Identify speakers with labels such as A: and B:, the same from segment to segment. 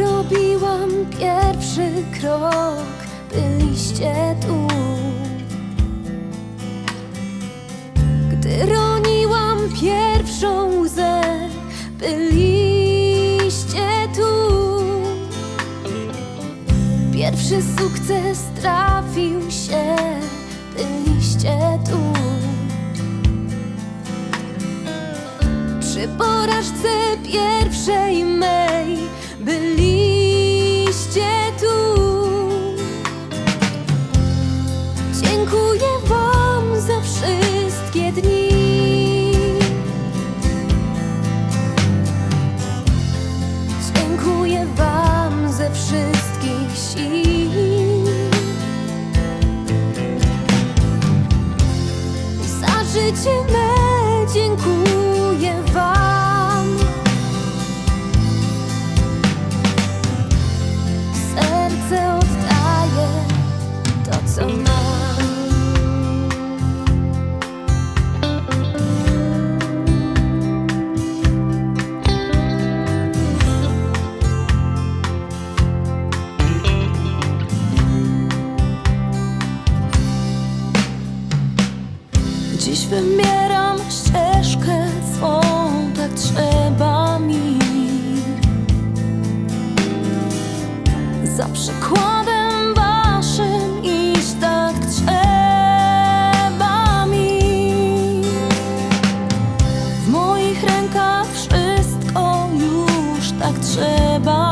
A: zrobiłam pierwszy krok, byliście tu. Gdy roniłam pierwszą łzę, byliście tu. Pierwszy sukces trafił się, byliście tu. Przy porażce pierwszej mej 一起美。Wymieram ścieżkę swą, tak trzeba mi. Za przykładem waszym iść, tak trzeba mi. W moich rękach wszystko już, tak trzeba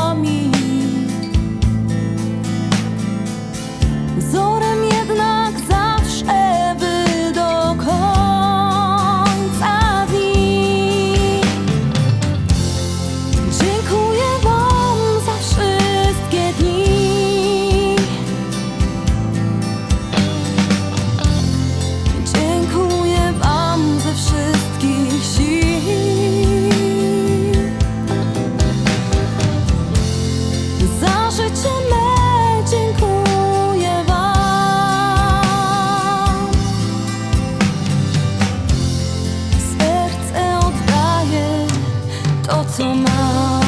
A: otomar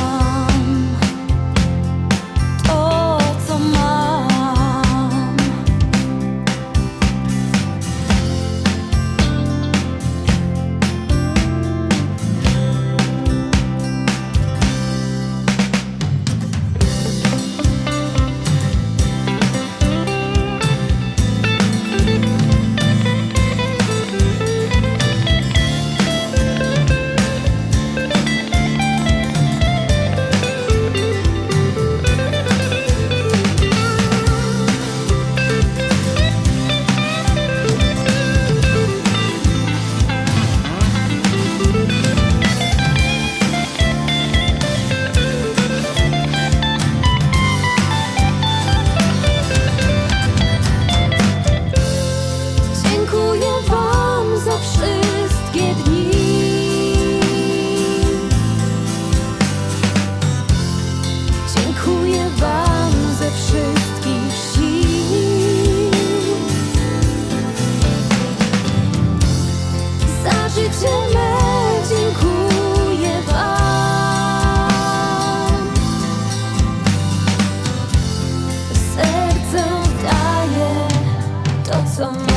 A: somos.